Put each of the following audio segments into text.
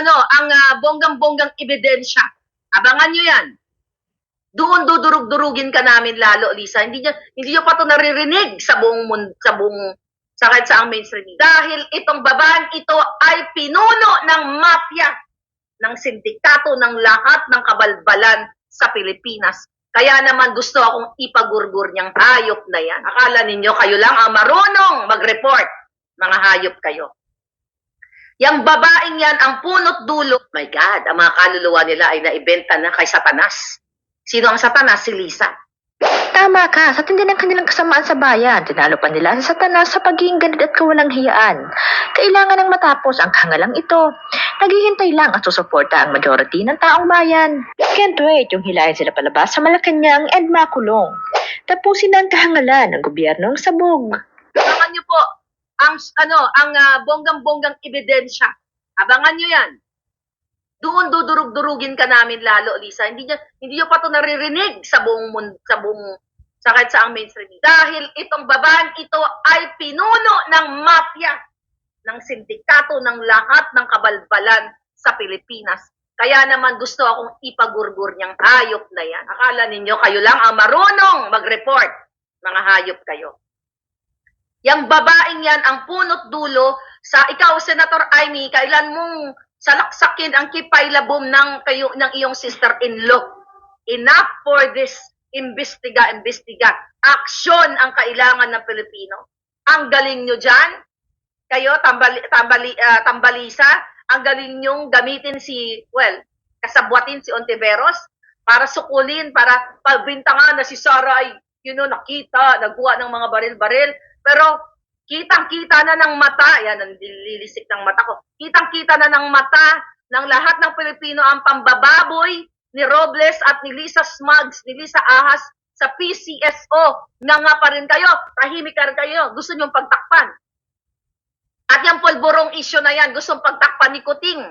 ano, ang ah, bonggang-bonggang ebidensya. Abangan nyo yan. Doon dudurug-durugin ka namin lalo, Lisa. Hindi nyo, hindi nyo pa ito naririnig sa buong, sa buong, sa kahit sa ang mainstream. Dahil itong babaan ito ay pinuno ng mafia, ng sindikato, ng lahat ng kabalbalan sa Pilipinas. Kaya naman gusto akong ipagurgur niyang hayop na yan. Akala ninyo kayo lang ang marunong mag-report. Mga hayop kayo. Yang babaeng yan, ang punot dulo, my God, ang mga kaluluwa nila ay naibenta na kay Satanas. Sino ang Satanas? Si Lisa. Tama ka, sa tindi ng kanilang kasamaan sa bayan, tinalo pa nila sa satanas sa pagiging ganit at kawalang hiyaan. Kailangan ng matapos ang hangalang ito. Naghihintay lang at susuporta ang majority ng taong bayan. Can't wait yung hilahin sila palabas sa Malacanang and makulong. Tapusin na ang kahangalan ng gobyernong sabog. Abangan nyo po ang ano, ang ah, bonggang-bonggang ebidensya. Abangan nyo yan. Doon dudurug-durugin ka namin lalo, Lisa. Hindi nyo, hindi nyo pa ito naririnig sa buong mun- sa buong sa kahit sa ang mainstream. Dahil itong babaan ito ay pinuno ng mafia, ng sindikato, ng lahat ng kabalbalan sa Pilipinas. Kaya naman gusto akong ipagurgur niyang hayop na yan. Akala ninyo kayo lang ang marunong mag-report. Mga hayop kayo. Yang babaeng yan ang punot dulo sa ikaw, Senator Amy, kailan mong salaksakin ang kipailabom ng, kayo, ng iyong sister-in-law. Enough for this imbestiga, imbestiga. Aksyon ang kailangan ng Pilipino. Ang galing nyo dyan. Kayo, tambali, tambali, ah, tambalisa, ang galing nyong gamitin si, well, kasabwatin si Ontiveros para sukulin, para pagbintangan na si Sara ay, you know, nakita, nagkuha ng mga baril-baril. Pero, kitang-kita na ng mata, yan, ang lilisik ng mata ko, kitang-kita na ng mata ng lahat ng Pilipino ang pambababoy ni Robles at ni Lisa Smugs, ni Lisa Ahas sa PCSO. Nga nga pa rin kayo, tahimik ka rin kayo, gusto nyong pagtakpan. At yung pulburong issue na yan, gustong pagtakpan ni Kuting.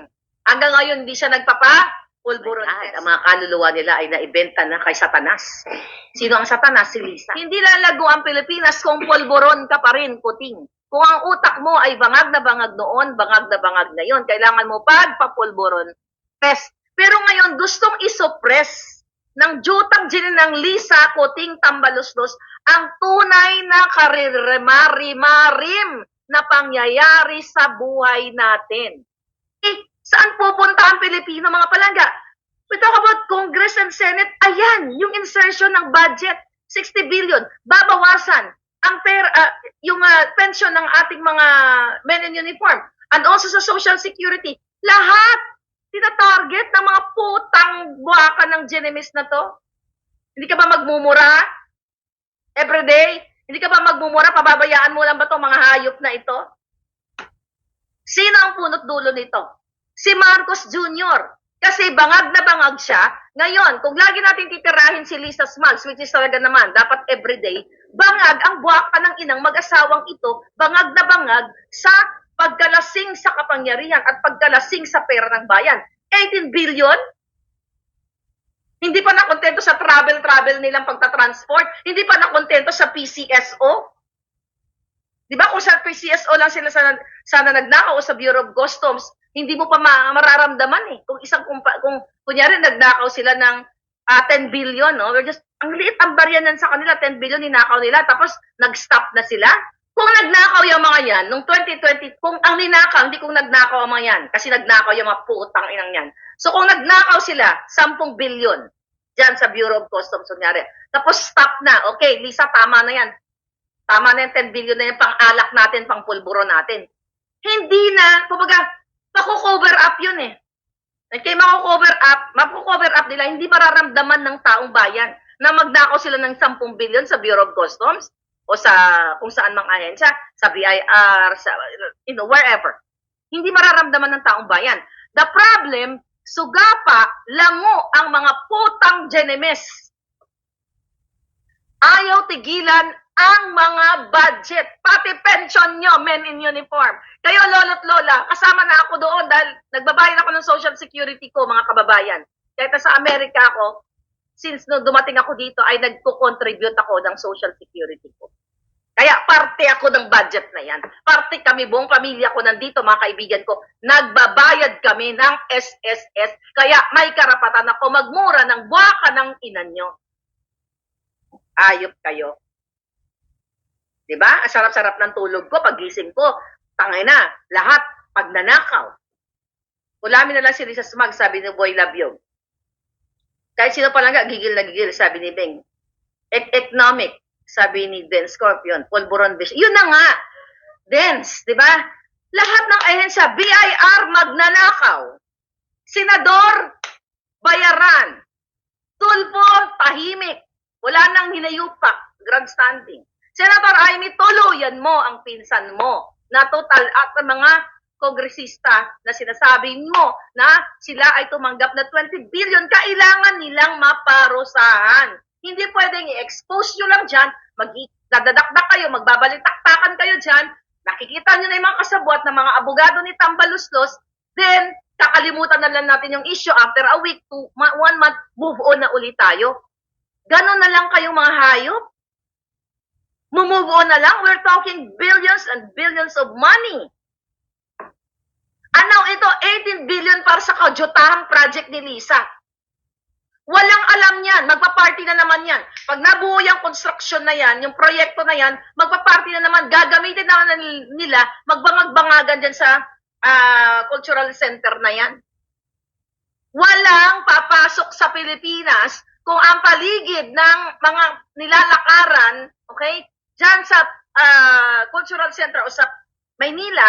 Hanggang ngayon, hindi siya nagpapa, pulburon. ang mga kaluluwa nila ay naibenta na kay Satanas. Sino ang Satanas? Si Lisa. Hindi lalago ang Pilipinas kung pulburon ka pa rin, Kuting. Kung ang utak mo ay bangag na bangag noon, bangag na bangag ngayon, kailangan mo pagpapulburon test. Pero ngayon, gustong isuppress ng jutang gin ng Lisa Kuting Tambaluslos ang tunay na kariremarimarim na pangyayari sa buhay natin. Saan pupunta ang Pilipino mga palangga? We talk about Congress and Senate. Ayan, yung insertion ng budget, 60 billion, babawasan ang per, ah, yung ah, pension ng ating mga men in uniform and also sa social security. Lahat tinatarget ng mga putang buwaka ng Genemis na to. Hindi ka ba magmumura? Everyday? Hindi ka ba magmumura? Pababayaan mo lang ba itong mga hayop na ito? Sino ang punot dulo nito? Si Marcos Jr. Kasi bangag na bangag siya. Ngayon, kung lagi natin titirahin si Lisa Smugs, which is talaga naman, dapat everyday, bangag ang buwaka ng inang mag-asawang ito, bangag na bangag sa pagkalasing sa kapangyarihan at pagkalasing sa pera ng bayan. 18 billion? Hindi pa nakontento sa travel-travel nilang pagta-transport? Hindi pa nakontento sa PCSO? Di ba kung sa PCSO lang sila sana, sana nagnakaw sa Bureau of Customs, hindi mo pa ma- mararamdaman eh. Kung isang kung, kung kunyari nagnakaw sila ng ah, 10 billion, no? We're just ang liit ang baryanan sa kanila, 10 billion ninakaw nila tapos nag-stop na sila. Kung nagnakaw yung mga yan, nung 2020, kung ang ninakaw, hindi kung nagnakaw ang mga yan, kasi nagnakaw yung mga putang inang yan. So kung nagnakaw sila, 10 billion dyan sa Bureau of Customs, kunyari. Tapos stop na. Okay, Lisa, tama na yan. Tama na yung 10 billion na yung pang-alak natin, pang-pulburo natin. Hindi na, kumbaga, mako-cover up yun eh. At kaya mako-cover up, mako-cover up nila, hindi mararamdaman ng taong bayan na magnakaw sila ng 10 billion sa Bureau of Customs o sa kung saan mang ahensya, sa BIR, sa, you know, wherever. Hindi mararamdaman ng taong bayan. The problem, sugapa, lango ang mga putang genemes. Ayaw tigilan ang mga budget, pati pension nyo, men in uniform. Kayo, lolo't lola, kasama na ako doon dahil nagbabayad ako ng social security ko, mga kababayan. Kahit sa Amerika ako, since no dumating ako dito, ay nagko-contribute ako ng social security ko. Kaya parte parte ako ng budget na yan. Parte kami, buong pamilya ko nandito, mga kaibigan ko, nagbabayad kami ng SSS. Kaya may karapatan ako magmura ng buwaka ng ina nyo. Ayop kayo. 'Di ba? Ang sarap-sarap ng tulog ko, pagising ko, tangay na, lahat pagnanakaw. Ulamin na lang si Lisa Smag, sabi ni Boy Labyog. Kahit sino pa lang gigil na gigil, sabi ni Beng. E- economic, sabi ni Den Scorpion, Polvoron Bish. Yun na nga, Dens, di ba? Lahat ng ahensya, BIR magnanakaw. Senador, bayaran. Tulpo, tahimik. Wala nang hinayupak, grandstanding. Senator Amy, tuluyan mo ang pinsan mo na total at mga kongresista na sinasabi mo na sila ay tumanggap na 20 billion, kailangan nilang maparusahan. Hindi pwedeng i-expose nyo lang dyan, mag dadadakdak kayo, magbabalitaktakan kayo dyan, nakikita nyo na yung mga kasabwat ng mga abogado ni Tambaluslos, then kakalimutan na lang natin yung issue after a week, two, one month, move on na ulit tayo. Ganon na lang kayong mga hayop. Mumove on na lang. We're talking billions and billions of money. Ano ito? 18 billion para sa kadyotahang project ni Lisa. Walang alam yan. Magpa-party na naman yan. Pag nabuo yung construction na yan, yung proyekto na yan, magpa-party na naman. Gagamitin na nila, magbangag-bangagan dyan sa ah, cultural center na yan. Walang papasok sa Pilipinas kung ang paligid ng mga nilalakaran, okay, dyan sa ah, cultural center o sa Maynila,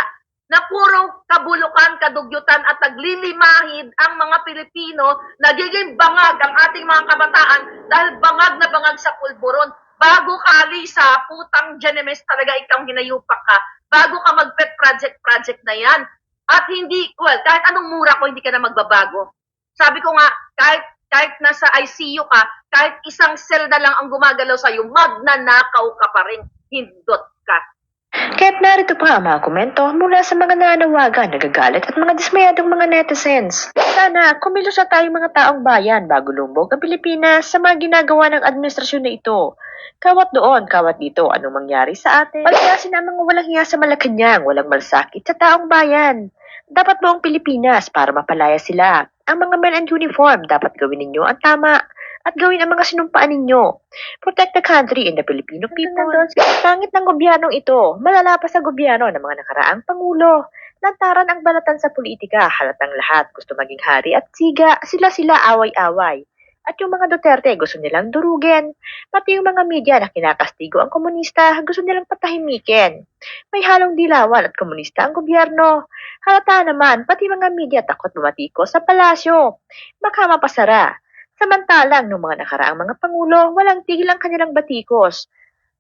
na puro kabulukan, kadugyutan at naglilimahid ang mga Pilipino, nagiging bangag ang ating mga kabataan dahil bangag na bangag sa pulburon. Bago ka, Lisa, putang Genemes talaga ikaw hinayupak ka. Bago ka mag-pet project-project na yan. At hindi, well, kahit anong mura ko, hindi ka na magbabago. Sabi ko nga, kahit kahit nasa ICU ka, kahit isang cell na lang ang gumagalaw sa'yo, magnanakaw ka pa rin. Hindot ka. Kaya't narito pa ang mga komento mula sa mga nananawagan, nagagalit at mga dismayadong mga netizens. Sana kumilos na tayong mga taong bayan bago lumbog ang Pilipinas sa mga ginagawa ng administrasyon na ito. Kawat doon, kawat dito, anong mangyari sa atin? Pagkasin ang mga walang hiya sa Malacanang, walang malsakit sa taong bayan. Dapat buong Pilipinas para mapalaya sila. Ang mga men and uniform, dapat gawin ninyo ang tama at gawin ang mga sinumpaan ninyo. Protect the country and the Filipino people. Pangit ng gobyernong ito, malala pa sa gobyerno ng mga nakaraang pangulo. Lantaran ang balatan sa politika, halatang lahat gusto maging hari at siga, sila-sila away-away. At yung mga Duterte gusto nilang durugin. Pati yung mga media na kinakastigo ang komunista, gusto nilang patahimikin. May halong dilawan at komunista ang gobyerno. Halata naman, pati mga media takot bumatiko sa palasyo. Baka mapasara. Samantalang, nung mga nakaraang mga pangulo, walang tigil ang kanilang batikos.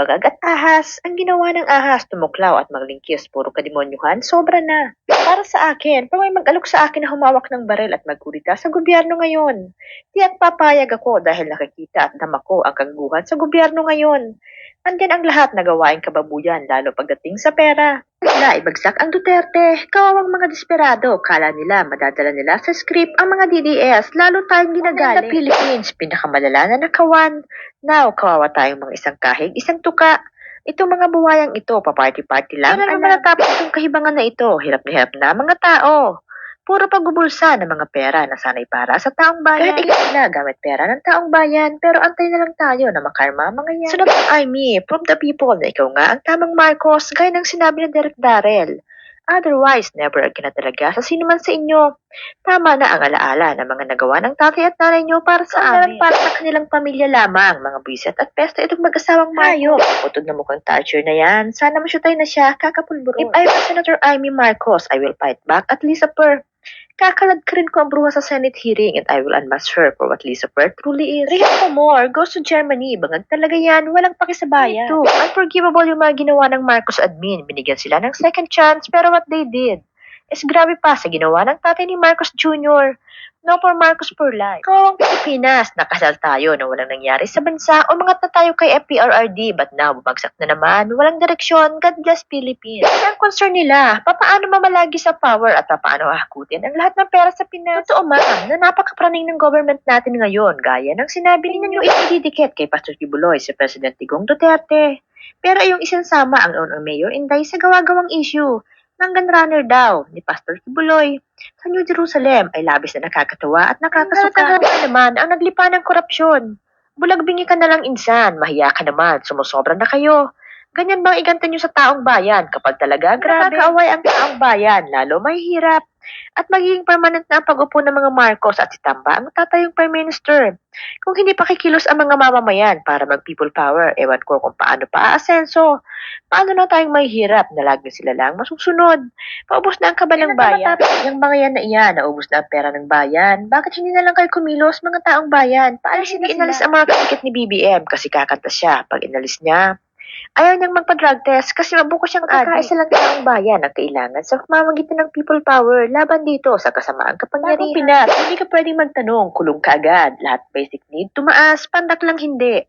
Bagag at ahas, ang ginawa ng ahas, tumuklaw at maglingkis, puro kademonyuhan, sobra na. Para sa akin, pag may mag-alok sa akin na humawak ng baril at magkurita sa gobyerno ngayon, tiyak papayag ako dahil nakikita at dama ko ang kaguhan sa gobyerno ngayon. Andyan ang lahat na gawaing kababuyan, lalo pagdating sa pera. Wala, ibagsak ang Duterte. Kawawang mga desperado, kala nila madadala nila sa script ang mga DDS, lalo tayong ginagalit. Sa Philippines, pinakamalala na nakawan. Now, kawawa tayong mga isang kahig, isang tuka. Itong mga buwayang ito, paparty-party lang. Kailan naman natapos itong kahibangan na ito? Hirap na hirap na mga tao. Puro pagbubulsa ng mga pera na sanay para sa taong bayan. Kahit ikaw sila gamit pera ng taong bayan, pero antay na lang tayo na makarma mga yan. Sunod ang I me, prove the people na ikaw nga ang tamang Marcos, gaya ng sinabi ni Derek Darrell. Otherwise, never again na talaga sa sino man sa inyo. Tama na ang alaala ng mga nagawa ng tatay at nanay nyo para sa amin. para sa kanilang pamilya lamang, mga buwiset at pesta itong mag-asawang Mayo. Utod na mukhang toucher na yan. Sana masyutay na siya, kakapulburo. If I were Senator Amy Marcos, I will fight back at Lisa Per. Kakalad ka rin ko ang bruha sa Senate hearing and I will unmask her for what Lisa Per truly is. Rihan more, goes to Germany. Bangag talaga yan, walang pakisabayan. Ito, unforgivable yung mga ginawa ng Marcos admin. Binigyan sila ng second chance, pero what they did, is grabe pa sa ginawa ng tatay ni Marcos Jr. No for Marcos for life. Kawang Pilipinas, nakasal tayo na walang nangyari sa bansa, umangat na tayo kay FPRRD, but now bumagsak na naman, walang direksyon, God bless Philippines. Ang concern nila, papaano mamalagi sa power at papaano hakutin ang lahat ng pera sa Pinas. Totoo man, na napakapraning ng government natin ngayon, gaya ng sinabi ninyo itididikit kay Pastor Kibuloy si President Digong Duterte. Pero yung isansama ang unang mayor Inday sa gawa-gawang issue ng gunrunner daw ni Pastor Kibuloy sa New Jerusalem ay labis na nakakatuwa at nakakasuka. Ang naman ang naglipa ng korupsyon. Bulagbingi ka na lang insan, mahiya ka naman, sumusobra na kayo. Ganyan bang iganta nyo sa taong bayan kapag talaga grabe nakakaaway ang taong bayan, lalo mahihirap. At magiging permanent na ang pag-upo ng mga Marcos at si Tamba ang tatayong Prime Minister. Kung hindi pa kikilos ang mga mamamayan para mag-people power, ewan ko kung paano pa aasenso. Paano na tayong mahihirap na lagi sila lang masusunod? Paubos na ang kabalang bayan. Yung mga yan na iyan, naubos na ang pera ng bayan. Bakit hindi na lang kayo kumilos mga taong bayan? Paano hindi inalis ang mga kakikit ni BBM kasi kakanta siya pag inalis niya? Ayaw niyang magpa-drug test kasi mabuko siyang addict. lang taong bayan ang kailangan sa pamamagitan ng people power laban dito sa kasamaang kapangyarihan. Pinas, hindi ka pwedeng magtanong, kulong ka agad. Lahat basic need, tumaas, pandak lang hindi.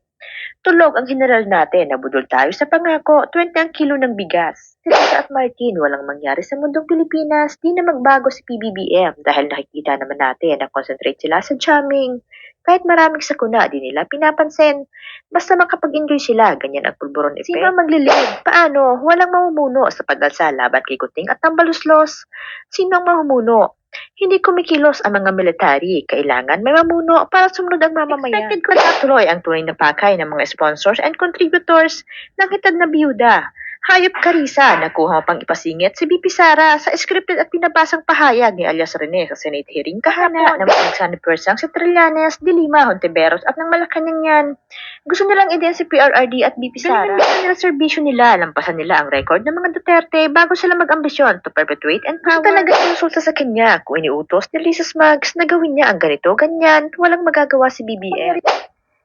Tulog ang general natin, nabudol tayo sa pangako, 20 ang kilo ng bigas. Si Tita at Martin, walang mangyari sa mundong Pilipinas, di na magbago si PBBM dahil nakikita naman natin na concentrate sila sa jamming. Kahit maraming sakuna, di nila pinapansin. Basta makapag-enjoy sila, ganyan ang pulburon effect. Sino ang maglilid? Paano? Walang mamumuno sa pag-alsa laban kay Kuting at Tambaluslos. Sino ang mamumuno? Hindi kumikilos ang mga military. Kailangan may mamuno para sumunod ang mamamayan. Expected ko na tuloy ang tunay na pakay ng mga sponsors and contributors ng hitad na biyuda. Hayop Karisa, nakuha pang ipasingit si BP Sara sa scripted at pinabasang pahayag ni alias Rene sa Senate hearing kahapon na mga persang si Trillanes, Dilima, Hontiveros at ng Malacanang yan. Gusto nilang idean si PRRD at BP Sara. Ganyan nila serbisyo nila, lampasan nila ang record ng mga Duterte bago sila mag-ambisyon to perpetuate and power. Gusto talaga insulta sa kanya kung iniutos ni Lisa Smugs na gawin niya ang ganito, ganyan, walang magagawa si BBM.